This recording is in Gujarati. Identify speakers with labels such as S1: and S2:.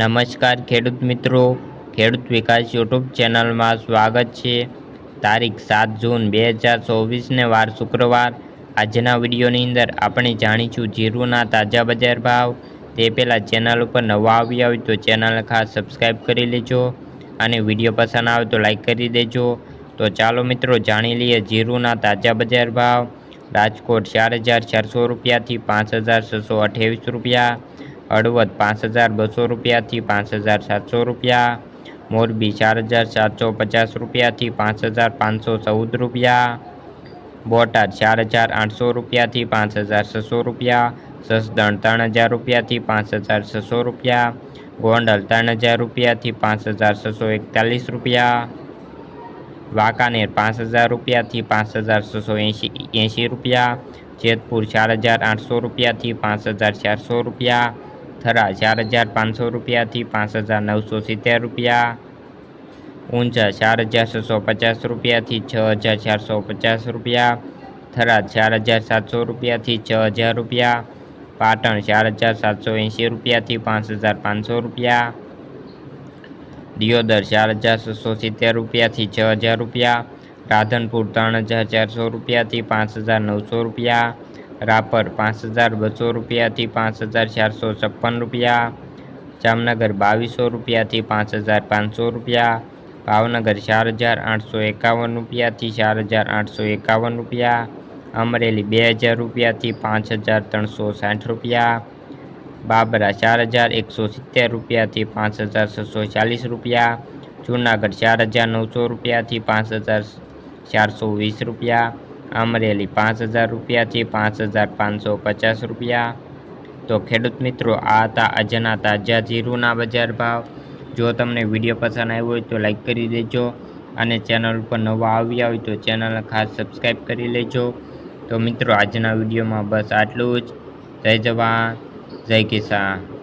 S1: નમસ્કાર ખેડૂત મિત્રો. ખેડૂત વિકાસ યુટ્યુબ ચેનલમાં સ્વાગત છે. તારીખ સાત જૂન બે હજાર ચોવીસને વાર શુક્રવાર. આજના વિડીયોની અંદર આપણે જાણીશું જીરુના તાજા બજાર ભાવ. તે પહેલાં ચેનલ ઉપર નવા આવ્યા હોય તો ચેનલ ખાસ સબસ્ક્રાઈબ કરી લેજો અને વીડિયો પસંદ આવે તો લાઈક કરી દેજો. તો ચાલો મિત્રો જાણી લઈએ જીરુના તાજા બજાર ભાવ. રાજકોટ ચાર હજાર ચારસો રૂપિયાથી પાંચ હજાર છસો અઠ્યાવીસ રૂપિયા. હળવદ પાંચ હજાર બસો રૂપિયાથી પાંચ હજાર સાતસો રૂપિયા. મોરબી ચાર હજાર સાતસો પચાસ રૂપિયાથી પાંચ હજાર પાંચસો ચૌદ રૂપિયા. બોટાદ ચાર હજાર આઠસો રૂપિયાથી પાંચ હજાર છસો રૂપિયા. સસદણ ત્રણ હજાર રૂપિયાથી પાંચ હજાર છસો રૂપિયા. ગોંડલ ત્રણ હજાર રૂપિયાથી પાંચ હજાર છસો એકતાલીસ રૂપિયા. વાંકાનેર પાંચ હજાર રૂપિયાથી પાંચ હજાર છસો એંશી એંશી રૂપિયા. જેતપુર ચાર હજાર આઠસો રૂપિયાથી પાંચ હજાર ચારસો રૂપિયા. થરા, ચાર હજાર પાંચસો રૂપિયાથી પાંચ હજાર નવસો સિત્તેર રૂપિયા. ઊંઝા, ચાર હજાર છસો પચાસ રૂપિયાથી છ હજાર ચારસો પચાસ રૂપિયા. થરા, ચાર હજાર સાતસો રૂપિયાથી છ હજાર રૂપિયા. પાટણ, ચાર હજાર સાતસો એંશી રૂપિયાથી પાંચ હજાર પાંચસો રૂપિયા. દિયોદર, ચાર હજાર છસો સિત્તેર રૂપિયાથી છ હજાર રૂપિયા. રાધનપુર, ત્રણ હજાર ચારસો રૂપિયાથી પાંચ હજાર નવસો રૂપિયા. રાપર પાંચ હજાર બસો રૂપિયાથી પાંચ હજાર ચારસો છપ્પન રૂપિયા, જામનગર બાવીસો રૂપિયાથી પાંચ હજાર પાંચસો રૂપિયા, ભાવનગર ચાર હજાર આઠસો એકાવન રૂપિયાથી ચાર હજાર આઠસો એકાવન રૂપિયા, અમરેલી બે હજાર રૂપિયાથી પાંચ હજાર ત્રણસો સાઠ રૂપિયા, બાબરા ચાર હજાર એકસો સિત્તેર રૂપિયાથી પાંચ હજાર છસો ચાલીસ રૂપિયા, જૂનાગઢ ચાર હજાર નવસો રૂપિયાથી પાંચ હજાર ચારસો વીસ રૂપિયા અમરેલી પાંચ હજાર રૂપિયાથી પાંચ હજાર પાંચસો પચાસ રૂપિયા. તો ખેડૂત મિત્રો, આ હતા આજના તાજા જીરુના બજાર ભાવ. જો તમને વીડિયો પસંદ આવ્યો હોય તો લાઈક કરી દેજો અને ચેનલ ઉપર નવા આવ્યા હોય તો ચેનલ ખાસ સબસ્ક્રાઈબ કરી લેજો. તો મિત્રો, આજના વિડીયોમાં બસ આટલું જ. જય જવાન, જય કિસાન.